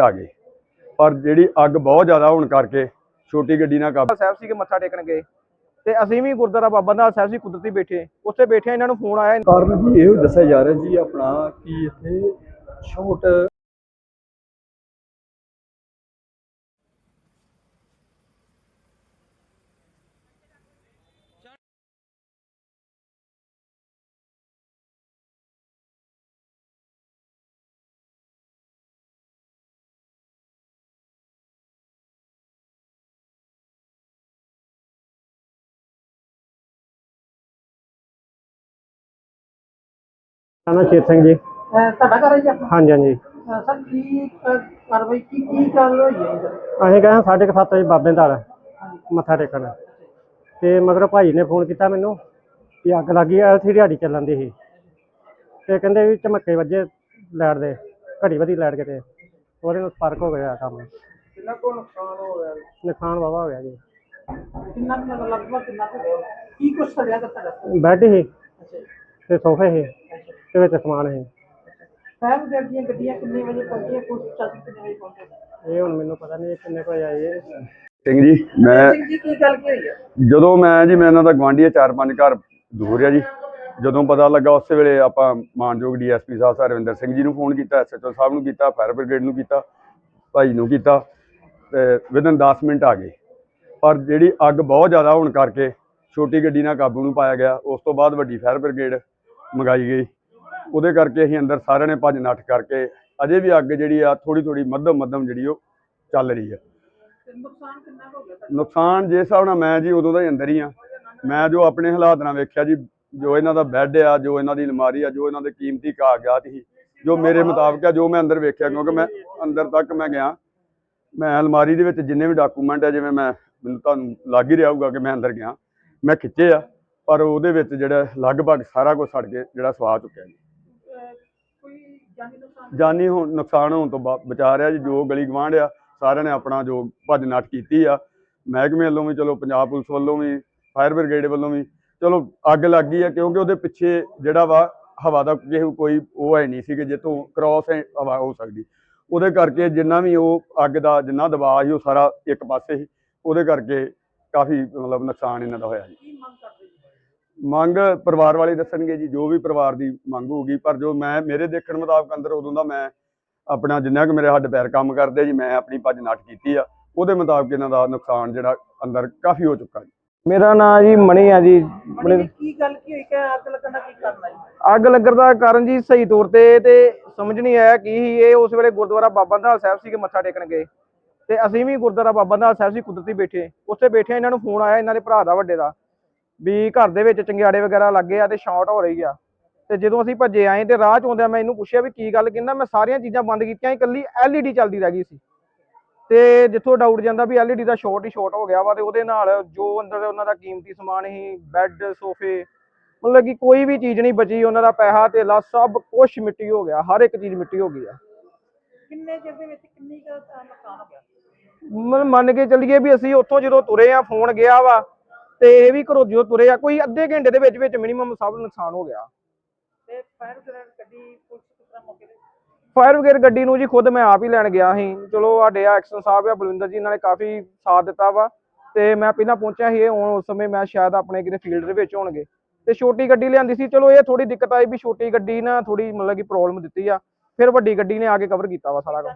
ਆ ਗਏ। ਪਰ ਜਿਹੜੀ ਅੱਗ ਬਹੁਤ ਜ਼ਿਆਦਾ ਹੋਣ ਕਰਕੇ ਛੋਟੀ ਗੱਡੀ ਨਾਲ ਕਾਬੂ ਸਾਹਿਬ ਸੀ ਕਿ ਮੱਥਾ ਟੇਕਣ ਗਏ ਤੇ ਅਸੀਂ ਵੀ ਗੁਰਦੁਆਰਾ ਬਾਬਾ ਨਾਲ ਸਾਹਿਬ ਸੀ ਕੁਦਰਤੀ ਬੈਠੇ। ਉੱਥੇ ਬੈਠੇ ਇਹਨਾਂ ਨੂੰ ਫੋਨ ਆਇਆ। ਕਾਰਨ ਜੀ ਇਹੋ ਦੱਸਿਆ ਜਾ ਰਿਹਾ ਜੀ ਆਪਣਾ ਕਿ ਇੱਥੇ ਛੋਟ ਨਾ ਸ਼ੇਰ ਸਿੰਘ ਜੀ। ਅਹ ਤੁਹਾਡਾ ਘਰ ਹੈ ਜੀ ਆਪਣਾ? ਹਾਂਜੀ ਹਾਂਜੀ। ਅਹ ਸਰ ਕੀ ਅਹ, ਕਾਰਵਾਈ ਕੀ ਕੀ ਗੱਲ ਹੋਈ ਹੈ ਜੀ? ਅਸੀਂ ਗਏ ਸਾਢੇ ਕੁ ਸੱਤ ਵਜੇ ਬਾਬੇ ਨਾਲ ਮੱਥਾ ਟੇਕਣ। ਤੇ ਮਗਰ ਭਾਈ ਨੇ ਫੋਨ ਕੀਤਾ ਮੈਨੂੰ ਕਿ ਅੱਗ ਲੱਗੀ ਐ ਉੱਥੇ ਦਿਹਾੜੀ ਚੱਲਣ ਦੀ ਸੀ। ਤੇ ਕਹਿੰਦੇ ਵੀ ਝਮੱਕੇ ਵੱਜੇ ਲਾਈਟ ਦੇ ਘੜੀ ਵਧੀ ਲਾਈਟ ਕਿਤੇ। ਉਹਦੇ ਨਾਲ ਸਪਾਰਕ ਹੋ ਗਿਆ ਕੰਮ। ਕਿੰਨਾ ਕੋ ਨੁਕਸਾਨ ਹੋ ਗਿਆ ਨੁਕਸਾਨ ਵਾਵਾ ਹੋ ਗਿਆ ਜੀ। ਕਿੰਨਾ ਕੁ ਮਤਲਬ ਲਗਭਗ ਕਿੰਨਾ ਕੁ ਹੋਇਆ? ਕੀ ਕੁਛ ਸੜਿਆ ਦਾ ਤੁਹਾਡਾ? ਬੈੱਡ ਸੀ ਅੱਛਾ ਜੀ। ਤੇ ਸੋਫੇ ਸੀ ਤੇ ਵਿੱਚ ਸਮਾਨ ਸੀ। ਫਾਇਰ ਬ੍ਰਿਗੇਡ ਦੀਆਂ ਗੱਡੀਆਂ ਕਿੰਨੇ ਵਜੇ ਪਹੁੰਚੀਆਂ ਪੁਲਿਸ ਪ੍ਰਸ਼ਾਸਨ ਕਿੰਨੇ ਵਜੇ ਪਹੁੰਚੇ? ਇਹ ਹੁਣ ਮੈਨੂੰ ਪਤਾ ਨਹੀਂ ਕਿੰਨੇ ਕੋਈ ਆਏ ਸਿੰਘ ਜੀ ਮੈਂ ਸਿੰਘ ਜੀ ਕੀ ਗੱਲ ਕੀ ਹੋਈ ਹੈ ਜਦੋਂ ਮੈਂ ਜੀ ਮੈਂ ਇਹਨਾਂ ਦਾ ਗਵਾਂਢੀ ਆ ਚਾਰ ਪੰਜ ਘਰ ਦੂਰ ਆ ਜੀ। ਜਦੋਂ ਪਤਾ ਲੱਗਾ ਉਸੇ ਵੇਲੇ ਆਪਾਂ ਮਾਨਯੋਗ ਡੀਐਸਪੀ ਸਾਹਿਬ ਸਰਵਿੰਦਰ ਸਿੰਘ ਜੀ ਨੂੰ ਫੋਨ ਕੀਤਾ ਐਸਐਚਓ ਸਾਹਿਬ ਨੂੰ ਕੀਤਾ ਫਾਇਰ ਬ੍ਰਿਗੇਡ ਨੂੰ ਕੀਤਾ ਭਾਈ ਨੂੰ ਕੀਤਾ ਤੇ ਵਿਦਨ 10 ਮਿੰਟ ਆ ਗਏ। ਪਰ ਜਿਹੜੀ ਅੱਗ ਬਹੁਤ ਜ਼ਿਆਦਾ ਹੋਣ ਕਰਕੇ ਛੋਟੀ ਗੱਡੀ ਨਾਲ ਕਾਬੂ ਨੂੰ ਪਾਇਆ ਗਿਆ ਉਸ ਤੋਂ ਬਾਅਦ ਵੱਡੀ ਫਾਇਰ ਬ੍ਰਿਗੇਡ ਮੰਗਾਈ ਗਈ। ਉਹਦੇ ਕਰਕੇ ਅਸੀਂ ਅੰਦਰ ਸਾਰਿਆਂ ਨੇ ਭੱਜ ਨੱਠ ਕਰਕੇ ਅਜੇ ਵੀ ਅੱਗ ਜਿਹੜੀ ਆ ਥੋੜੀ ਥੋੜੀ ਮੱਧਮ ਮੱਧਮ ਜਿਹੜੀ ਉਹ ਚੱਲ ਰਹੀ ਆ। ਤੇ ਨੁਕਸਾਨ ਕਿੰਨਾ ਹੋ ਗਿਆ? ਨੁਕਸਾਨ ਜਿਸ ਹਿਸਾਬ ਨਾਲ ਮੈਂ ਜੀ ਉਦੋਂ ਦਾ ਹੀ ਅੰਦਰ ਹੀ ਆ। ਮੈਂ ਜੋ ਆਪਣੇ ਹਾਲਾਤ ਨਾਲ ਵੇਖਿਆ ਜੀ ਜੋ ਇਹਨਾਂ ਦਾ ਬੈੱਡ ਆ ਜੋ ਇਹਨਾਂ ਦੀ ਅਲਮਾਰੀ ਆ ਜੋ ਇਹਨਾਂ ਦੇ ਕੀਮਤੀ ਕਾਗਜ਼ਾਤ ਸੀ ਜੋ ਮੇਰੇ ਮੁਤਾਬਕ ਆ ਜੋ ਮੈਂ ਅੰਦਰ ਵੇਖਿਆ ਕਿਉਂਕਿ ਮੈਂ ਅੰਦਰ ਤੱਕ ਮੈਂ ਗਿਆ। ਮੈਂ ਅਲਮਾਰੀ ਦੇ ਵਿੱਚ ਜਿੰਨੇ ਵੀ ਡਾਕੂਮੈਂਟ ਆ ਜਿਵੇਂ ਮੈਂ ਮੈਨੂੰ ਤੁਹਾਨੂੰ ਲੱਗ ਹੀ ਰਿਹਾ ਹੋਊਗਾ ਕਿ ਮੈਂ ਅੰਦਰ ਗਿਆ। ਮੈਂ ਖਿੱਚੇ ਆ। ਪਰ ਉਹਦੇ ਵਿੱਚ ਜਿਹੜਾ ਲਗਭਗ ਸਾਰਾ ਕੁਝ ਸੜ ਕੇ ਜਿਹੜਾ ਸਵਾ ਚੁੱਕਿਆ ਜੀ। ਜਾਨੀ ਹੋਣ ਨੁਕਸਾਨ ਹੋਣ ਤੋਂ ਬਾ- ਬਚਾ ਰਿਹਾ ਜੀ, ਜੋ ਗਲੀ ਗਵਾਂਢ ਆ ਸਾਰਿਆਂ ਨੇ ਆਪਣਾ ਜੋ ਭੱਜ ਨੱਠ ਕੀਤੀ ਆ। ਮਹਿਕਮੇ ਵੱਲੋਂ ਵੀ, ਚਲੋ ਪੰਜਾਬ ਪੁਲਿਸ ਵੱਲੋਂ ਵੀ, ਫਾਇਰ ਬ੍ਰਿਗੇਡ ਵੱਲੋਂ ਵੀ, ਚਲੋ ਅੱਗ ਲੱਗ ਗਈ ਆ, ਕਿਉਂਕਿ ਉਹਦੇ ਪਿੱਛੇ ਜਿਹੜਾ ਵਾ ਹਵਾ ਦਾ ਕਿਸੇ ਕੋਈ ਉਹ ਹੈ ਨਹੀਂ ਸੀ ਕਿ ਜਿੱਥੋਂ ਕ੍ਰਾਸ ਹਵਾ ਹੋ ਸਕਦੀ। ਉਹਦੇ ਕਰਕੇ ਜਿੰਨਾ ਵੀ ਉਹ ਅੱਗ ਦਾ ਜਿੰਨਾ ਦਬਾਅ ਸੀ, ਉਹ ਸਾਰਾ ਇੱਕ ਪਾਸੇ ਸੀ। ਉਹਦੇ ਕਰਕੇ ਕਾਫੀ ਮਤਲਬ ਨੁਕਸਾਨ ਇਹਨਾਂ ਦਾ ਹੋਇਆ ਜੀ। ਮੰਗ ਪਰਿਵਾਰ ਵਾਲੇ ਦੱਸਣਗੇ ਜੀ ਜੋ ਵੀ ਪਰਿਵਾਰ ਦੀ ਮੰਗ ਹੋਊਗੀ ਪਰ ਜੋ ਮੈਂ ਮੇਰੇ ਦੇਖਣ ਮੁਤਾਬਕ ਅੰਦਰ ਉਦੋਂ ਦਾ ਮੈਂ ਆਪਣਾ ਜਿੰਨਾ ਕਿ ਮੇਰੇ ਹੱਡ ਪੈਰ ਕੰਮ ਕਰਦੇ ਜੀ ਮੈਂ ਆਪਣੀ ਭੱਜ ਨੱਠ ਕੀਤੀ ਆ ਉਹਦੇ ਮੁਤਾਬਕ ਇਹਨਾਂ ਦਾ ਨੁਕਸਾਨ ਜਿਹੜਾ ਅੰਦਰ ਕਾਫੀ ਹੋ ਚੁੱਕਾ ਜੀ। ਮੇਰਾ ਨਾਮ ਜੀ ਮਣੀ ਆ ਜੀ। ਕੀ ਗੱਲ ਕੀ ਹੋਈ? ਕਿ ਅੱਗ ਲੱਗਣ ਦਾ ਕੀ ਕਾਰਨ ਹੈ ਜੀ? ਅੱਗ ਲੱਗਣ ਦਾ ਕਾਰਨ ਜੀ ਸਹੀ ਤੌਰ ਤੇ ਤੇ ਸਮਝ ਨਹੀਂ ਆਇਆ ਕੀ ਸੀ। ਇਹ ਉਸ ਵੇਲੇ ਗੁਰਦੁਆਰਾ ਬਾਬਾ ਨਾਲ ਸਾਹਿਬ ਸੀ ਕਿ ਮੱਥਾ ਟੇਕਣ ਗਏ। ਤੇ ਅਸੀਂ ਵੀ ਗੁਰਦੁਆਰਾ ਬਾਬਾ ਨਾਲ ਸਾਹਿਬ ਸੀ ਕੁਦਰਤੀ ਬੈਠੇ। ਉੱਥੇ ਬੈਠੇ ਇਹਨਾਂ ਨੂੰ ਫੋਨ ਆਇਆ ਇਹਨਾਂ ਦੇ ਭਰਾ ਦਾ ਵੱਡੇ ਦਾ। ਵੀ ਘਰ ਦੇ ਵਿੱਚ ਚੰਗਿਆੜੇ ਵਗੈਰਾ ਲੱਗੇ ਆ ਤੇ ਸ਼ਾਰਟ ਹੋ ਰਹੀ ਆ। ਤੇ ਜਦੋਂ ਅਸੀਂ ਭੱਜੇ ਆਏ ਤੇ ਰਾਹ ਚ ਆਉਂਦਿਆਂ ਮੈਂ ਇਹਨੂੰ ਪੁੱਛਿਆ ਵੀ ਕੀ ਗੱਲ ਕਹਿੰਦਾ ਮੈਂ ਸਾਰੀਆਂ ਚੀਜ਼ਾਂ ਬੰਦ ਕੀਤੀਆਂ ਇਕੱਲੀ LED ਚੱਲਦੀ ਰਹਿ ਗਈ ਸੀ। ਤੇ ਜਿੱਥੋਂ ਡਾਊਟ ਜਾਂਦਾ ਵੀ LED ਦਾ ਸ਼ਾਰਟ ਹੀ ਸ਼ਾਰਟ ਹੋ ਗਿਆ ਵਾ ਤੇ ਉਹਦੇ ਨਾਲ ਜੋ ਅੰਦਰ ਉਹਨਾਂ ਦਾ ਕੀਮਤੀ ਸਮਾਨ ਸੀ ਬੈੱਡ ਸੋਫੇ ਮਤਲਬ ਕਿ ਕੋਈ ਵੀ ਚੀਜ਼ ਨਹੀਂ ਬਚੀ ਉਹਨਾਂ ਦਾ ਪੈਸਾ ਧੇਲਾ ਸਭ ਕੁਝ ਮਿੱਟੀ ਹੋ ਗਿਆ ਹਰ ਇੱਕ ਚੀਜ਼ ਮਿੱਟੀ ਹੋ ਗਈ ਆ। ਕਿੰਨੇ ਚਿਰ ਦੇ ਵਿੱਚ ਕਿੰਨੀ ਕੁ ਨੁਕਸਾਨ ਹੋ ਗਿਆ ਮੰਨ ਕੇ ਚੱਲੀਏ ਵੀ ਅਸੀਂ ਉੱਥੋਂ ਜਦੋਂ ਤੁਰੇ ਆ ਫੋਨ ਗਿਆ ਵਾ ਤੇ ਇਹ ਵੀ ਘਰੋਂ ਜਦੋਂ ਤੁਰੇ ਆ ਕੋਈ ਅੱਧੇ ਘੰਟੇ ਦੇ ਵਿੱਚ ਵਿੱਚ ਮਿਨੀਮਮ ਸਭ ਨੁਕਸਾਨ ਹੋ ਗਿਆ। ਤੇ ਫਾਇਰ ਬ੍ਰਿਗੇਡ ਗੱਡੀ ਪੁਲਿਸ ਕਿਸ ਤਰ੍ਹਾਂ ਮੌਕੇ ਤੇ? ਫਾਇਰ ਬ੍ਰਿਗੇਡ ਗੱਡੀ ਨੂੰ ਜੀ ਖੁਦ ਮੈਂ ਆਪ ਹੀ ਲੈਣ ਗਿਆ ਸੀ। ਚਲੋ ਸਾਡੇ ਐਕਸ਼ਨ ਸਾਹਿਬ ਆ ਬਲਵਿੰਦਰ ਜੀ ਇਹਨਾਂ ਨੇ ਕਾਫੀ ਸਾਥ ਦਿੱਤਾ ਵਾ। ਤੇ ਮੈਂ ਪਹਿਲਾਂ ਪਹੁੰਚਿਆ ਸੀ ਇਹ ਹੁਣ ਉਸ ਸਮੇਂ ਮੈਂ ਸ਼ਾਇਦ ਆਪਣੇ ਕਿਤੇ ਫੀਲਡ ਦੇ ਵਿੱਚ ਹੋਣਗੇ। ਤੇ ਛੋਟੀ ਗੱਡੀ ਲਿਆਂਦੀ ਸੀ। ਚਲੋ ਇਹ ਥੋੜੀ ਦਿੱਕਤ ਆਈ ਵੀ ਛੋਟੀ ਗੱਡੀ ਨਾ ਥੋੜੀ ਮਤਲਬ ਕਿ ਪ੍ਰੋਬਲਮ ਦਿੱਤੀ ਆ। ਫਿਰ ਵੱਡੀ ਗੱਡੀ ਨੇ ਆ ਕੇ ਕਵਰ ਕੀਤਾ ਵਾ ਸਾਰਾ ਹੋ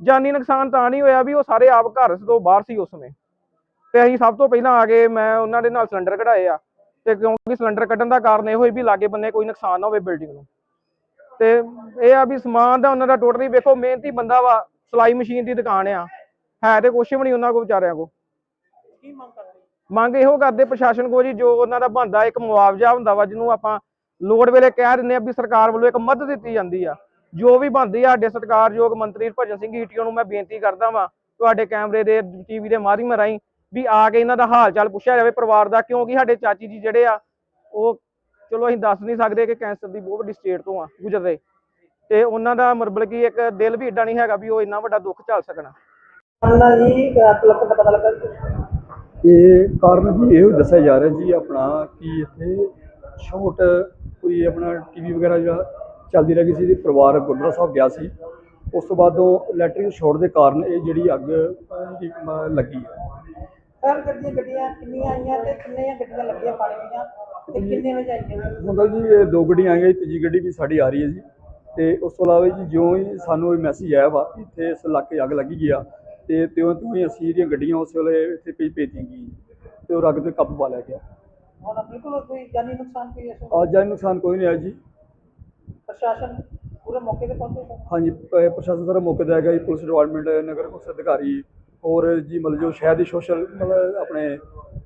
ਜਾਨੀ ਨੁਕਸਾਨ ਤਾਂ ਨਹੀਂ ਹੋਇਆ ਵੀ ਉਹ ਸਾਰੇ ਆਪ ਘਰ ਤੋਂ ਬਾਹਰ ਸੀ ਉਸ ਸਮੇਂ। ਤੇ ਅਸੀਂ ਸਭ ਤੋਂ ਪਹਿਲਾਂ ਆ ਕੇ ਮੈਂ ਉਹਨਾਂ ਦੇ ਨਾਲ ਸਿਲੰਡਰ ਕਢਾਏ ਆ ਤੇ ਕਿਉਂਕਿ ਸਿਲੰਡਰ ਕੱਢਣ ਦਾ ਕਾਰਨ ਇਹ ਹੋਈ ਵੀ ਲਾਗੇ ਬੰਨੇ ਕੋਈ ਨੁਕਸਾਨ ਨਾ ਹੋਵੇ ਬਿਲਡਿੰਗ ਨੂੰ। ਤੇ ਇਹ ਆ ਵੀ ਸਮਾਨ ਦਾ ਉਹਨਾਂ ਦਾ ਟੋਟਲੀ ਵੇਖੋ ਮਿਹਨਤੀ ਬੰਦਾ ਵਾ ਸਲਾਈ ਮਸ਼ੀਨ ਦੀ ਦੁਕਾਨ ਆ ਹੈ ਤੇ ਕੁਛ ਵੀ ਨਹੀਂ ਉਹਨਾਂ ਕੋਲ ਵਿਚਾਰਿਆਂ ਕੋਲ। ਕੀ ਮੰਗ ਕਰਦੇ? ਮੰਗ ਇਹੋ ਕਰਦੇ ਪ੍ਰਸ਼ਾਸਨ ਕੋਲ ਜੀ ਜੋ ਉਹਨਾਂ ਦਾ ਬਣਦਾ ਇੱਕ ਮੁਆਵਜ਼ਾ ਹੁੰਦਾ ਵਾ ਜਿਹਨੂੰ ਆਪਾਂ ਲੋੜ ਵੇਲੇ ਕਹਿ ਦਿੰਦੇ ਆ ਵੀ ਸਰਕਾਰ ਵੱਲੋਂ ਇੱਕ ਮਦਦ ਦਿੱਤੀ ਜਾਂਦੀ ਆ। ਜੋ ਵੀ ਬਣਦੀ ਆ ਸਾਡੇ ਸਤਿਕਾਰਯੋਗ ਮੰਤਰੀ ਭਜਨ ਸਿੰਘ ਈਟੀਓ ਨੂੰ ਮੈਂ ਬੇਨਤੀ ਕਰਦਾ ਵਾਂ ਤੁਹਾਡੇ ਕੈਮਰੇ ਦੇ ਟੀਵੀ ਦੇ ਮਾਧਿਅਮ ਰਾਹੀਂ ਵੀ ਆ ਕੇ ਇਹਨਾਂ ਦਾ ਹਾਲ ਚਾਲ ਪੁੱਛਿਆ ਜਾਵੇ ਪਰਿਵਾਰ ਦਾ ਕਿਉਂਕਿ ਸਾਡੇ ਚਾਚੀ ਜੀ ਜਿਹੜੇ ਆ ਉਹ ਚਲੋ ਅਸੀਂ ਦੱਸ ਨਹੀਂ ਸਕਦੇ ਕਿ ਕੈਂਸਰ ਦੀ ਬਹੁਤ ਵੱਡੀ ਸਟੇਟ ਤੋਂ ਆ ਗੁਜ਼ਰੇ ਤੇ ਉਹਨਾਂ ਦਾ ਮਤਲਬ ਕਿ ਇੱਕ ਦਿਲ ਵੀ ਏਡਾ ਨਹੀਂ ਹੈਗਾ ਵੀ ਉਹ ਇੰਨਾ ਵੱਡਾ ਦੁੱਖ ਝੱਲ ਸਕਣ। ਅੰਨਾ ਜੀ ਦਾ ਪਤਾ ਲੱਗਾ? ਇਹ ਕਾਰਨ ਜੀ ਇਹੋ ਦੱਸਿਆ ਜਾ ਰਿਹਾ ਜੀ ਆਪਣਾ ਕਿ ਇੱਥੇ ਛੋਟ ਕੋਈ ਆਪਣਾ ਟੀਵੀ ਵਗੈਰਾ ਜਿਹੜਾ ਚੱਲਦੀ ਰਹਿ ਗਈ ਸੀ ਤੇ ਪਰਿਵਾਰ ਗੁਰਦੁਆਰਾ ਸਾਹਿਬ ਗਿਆ ਸੀ। ਉਸ ਤੋਂ ਬਾਅਦੋਂ ਇਲੈਕਟ੍ਰਿਕ ਸ਼ਾਰਟ ਦੇ ਕਾਰਨ ਇਹ ਜਿਹੜੀ ਅੱਗ ਲੱਗੀ। ਹੈ ਫਾਇਰ ਬ੍ਰਿਗੇਡ ਦੀਆਂ ਗੱਡੀਆਂ ਕਿੰਨੀਆਂ ਆਈਆਂ ਤੇ ਕਿੰਨੀਆਂ ਗੱਡੀਆਂ ਲੱਗੀਆਂ ਪਾਣੀ ਦੀਆਂ ਤੇ ਕਿੰਨੇ ਵਜੇ ਆਈਆਂ? ਹੁੰਦਾ ਜੀ ਇਹ ਦੋ ਗੱਡੀਆਂ ਆਈਆਂ ਜੀ, ਤੀਜੀ ਗੱਡੀ ਵੀ ਸਾਡੀ ਆ ਰਹੀ ਹੈ ਜੀ। ਤੇ ਉਸ ਤੋਂ ਇਲਾਵਾ ਜੀ ਜਿਉਂ ਹੀ ਸਾਨੂੰ ਇਹ ਮੈਸੇਜ ਆਇਆ ਵਾ ਕਿ ਇੱਥੇ ਇਸ ਇਲਾਕੇ ਅੱਗ ਲੱਗੀ ਗਈ ਆ ਤੇ ਤਿਉਂ ਤਿਉਂ ਹੀ ਅਸੀਂ ਜਿਹੜੀਆਂ ਗੱਡੀਆਂ ਉਸ ਵੇਲੇ ਇੱਥੇ ਭੇਜ ਭੇਜੀਆਂ ਗਈਆਂ ਤੇ ਉਹ ਅੱਗ ਤੇ ਕਾਬੂ ਪਾ ਲਿਆ ਗਿਆ। ਹੁਣ ਬਿਲਕੁਲ ਕੋਈ ਜਾਨੀ ਨੁਕਸਾਨ ਕੋਈ ਇਸ ਅੱਜ ਜਾਨੀ ਨੁਕਸਾਨ ਕੋਈ ਨਹੀਂ ਆਇਆ ਜੀ। ਪ੍ਰਸ਼ਾਸਨ ਪੂਰੇ ਮੌਕੇ ਤੇ ਪਹੁੰਚੇ ਹਾਂਜੀ ਪ- ਪ੍ਰਸ਼ਾਸਨ ਸਾਰਾ ਮੌਕੇ ਤੇ ਹੈਗਾ ਜੀ ਪੁਲਿਸ ਡਿਪਾਰਟਮੈਂਟ ਨਗਰ ਕੌਂਸਲ ਅਧਿਕਾਰੀ ਹੋਰ ਜੀ ਮਤਲਬ ਜੋ ਸ਼ਹਿਰ ਦੀ ਸੋਸ਼ਲ ਮਤਲਬ ਆਪਣੇ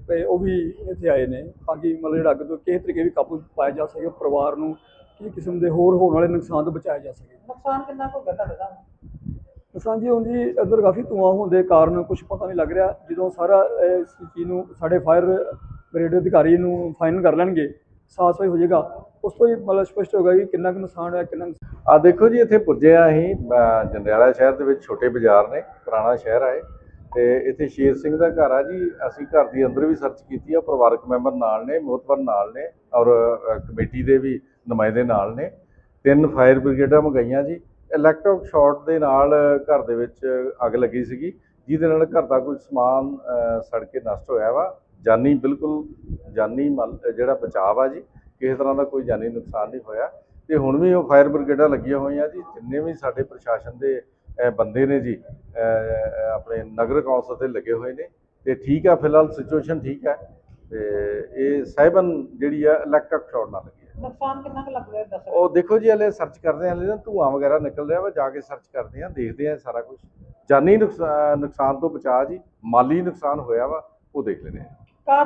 ਤੇ ਉਹ ਵੀ ਇੱਥੇ ਆਏ ਨੇ ਤਾਂ ਕਿ ਮਤਲਬ ਜਿਹੜਾ ਅੱਗ ਤੋਂ ਕਿਸੇ ਤਰੀਕੇ ਵੀ ਕਾਬੂ ਪਾਇਆ ਜਾ ਸਕੇ ਪਰਿਵਾਰ ਨੂੰ ਕਿਸੇ ਕਿਸਮ ਦੇ ਹੋਰ ਹੋਣ ਵਾਲੇ ਨੁਕਸਾਨ ਤੋਂ ਬਚਾਇਆ ਜਾ ਸਕੇ। ਨੁਕਸਾਨ ਕਿੰਨਾ ਕੁ ਹੋ ਗਿਆ ਤੁਹਾਡੇ ਦਾ ਨੁਕਸਾਨ ਜੀ ਹੁਣ ਜੀ ਇੱਧਰ ਕਾਫੀ ਧੂਆਂ ਹੋਣ ਦੇ ਕਾਰਨ ਕੁਝ ਪਤਾ ਨਹੀਂ ਲੱਗ ਰਿਹਾ। ਜਦੋਂ ਸਾਰਾ ਇਸ ਚੀਜ਼ ਨੂੰ ਸਾਡੇ ਫਾਇਰ ਬ੍ਰਿਗੇਡ ਅਧਿਕਾਰੀ ਨੂੰ ਫਾਈਨਲ ਕਰ ਲੈਣਗੇ ਸਾਫ਼ ਸਫ਼ਾਈ ਹੋ ਜਾਏਗਾ ਉਸ ਤੋਂ ਹੀ ਮਤਲਬ ਸਪਸ਼ਟ ਹੋਗਾ ਕਿ ਕਿੰਨਾ ਕੁ ਨੁਕਸਾਨ ਹੋਇਆ ਕਿੰਨਾ ਕੁ ਆ ਦੇਖੋ ਜੀ ਇੱਥੇ ਪੁੱਜੇ ਆ ਅਸੀਂ ਜੰਡਿਆਲਾ ਸ਼ਹਿਰ ਦੇ ਵਿੱਚ ਛੋਟੇ ਬਾਜ਼ਾਰ ਨੇ ਪੁਰਾਣਾ ਸ਼ਹਿਰ ਆਏ ਤੇ ਇੱਥੇ ਸ਼ੇਰ ਸਿੰਘ ਦਾ ਘਰ ਆ ਜੀ। ਅਸੀਂ ਘਰ ਦੀ ਅੰਦਰ ਵੀ ਸਰਚ ਕੀਤੀ ਆ, ਪਰਿਵਾਰਕ ਮੈਂਬਰ ਨਾਲ ਨੇ ਮੋਤਵਰ ਨਾਲ ਨੇ ਔਰ ਕਮੇਟੀ ਦੇ ਵੀ ਨੁਮਾਇੰਦੇ ਨਾਲ ਨੇ। ਤਿੰਨ ਫਾਇਰ ਬ੍ਰਿਗੇਡਾਂ ਮੰਗਾਈਆਂ ਜੀ। ਇਲੈਕਟ੍ਰਿਕ ਸ਼ਾਰਟ ਦੇ ਨਾਲ ਘਰ ਦੇ ਵਿੱਚ ਅੱਗ ਲੱਗੀ ਸੀਗੀ, ਜਿਹਦੇ ਨਾਲ ਘਰ ਦਾ ਕੋਈ ਸਮਾਨ ਸੜ ਕੇ ਨਸ਼ਟ ਹੋਇਆ ਵਾ। ਜਾਨੀ, ਬਿਲਕੁਲ ਜਾਨੀ ਮਲ- ਜਿਹੜਾ ਬਚਾਅ ਆ ਜੀ, ਕਿਸੇ ਤਰ੍ਹਾਂ ਦਾ ਕੋਈ ਜਾਨੀ ਨੁਕਸਾਨ ਨਹੀਂ ਹੋਇਆ। ਤੇ ਹੁਣ ਵੀ ਉਹ ਫਾਇਰ ਬ੍ਰਿਗੇਡਾਂ ਲੱਗੀਆਂ ਹੋਈਆਂ ਜੀ, ਜਿੰਨੇ ਵੀ ਸਾਡੇ ਪ੍ਰਸ਼ਾਸਨ ਦੇ ਬੰਦੇ ਨੇ ਜੀ ਆਪਣੇ ਨਗਰ ਕੌਂਸਲ ਤੇ ਲੱਗੇ ਹੋਏ ਨੇ ਤੇ ਠੀਕ ਆ ਫਿਲਹਾਲ ਸਿਚੁਏਸ਼ਨ ਠੀਕ ਹੈ ਤੇ ਇਹ ਸਾਈਬਨ ਜਿਹੜੀ ਆ ਇਲੈਕਟ੍ਰਿਕ ਸ਼ਾਰਟ ਨਾਲ ਲੱਗੀ ਹੈ ਨੁਕਸਾਨ ਕਿੰਨਾ ਕੁ ਲੱਗ ਰਿਹਾ ਦੱਸੋ ਉਹ ਦੇਖੋ ਜੀ ਹਲੇ ਸਰਚ ਕਰਦੇ ਹਾਂ ਹਲੇ ਨਾ ਧੂਆਂ ਵਗੈਰਾ ਨਿਕਲ ਰਿਹਾ ਵਾ ਜਾ ਕੇ ਸਰਚ ਕਰਦੇ ਹਾਂ ਦੇਖਦੇ ਹਾਂ ਸਾਰਾ ਕੁਝ ਜਾਨੀ ਨੁਕਸਾ- ਨੁਕਸਾਨ ਤੋਂ ਬਚਾ ਜੀ ਮਾਲੀ ਨੁਕਸਾਨ ਹੋਇਆ ਵਾ ਉਹ ਦੇਖ ਲੈਂਦੇ ਹਾਂ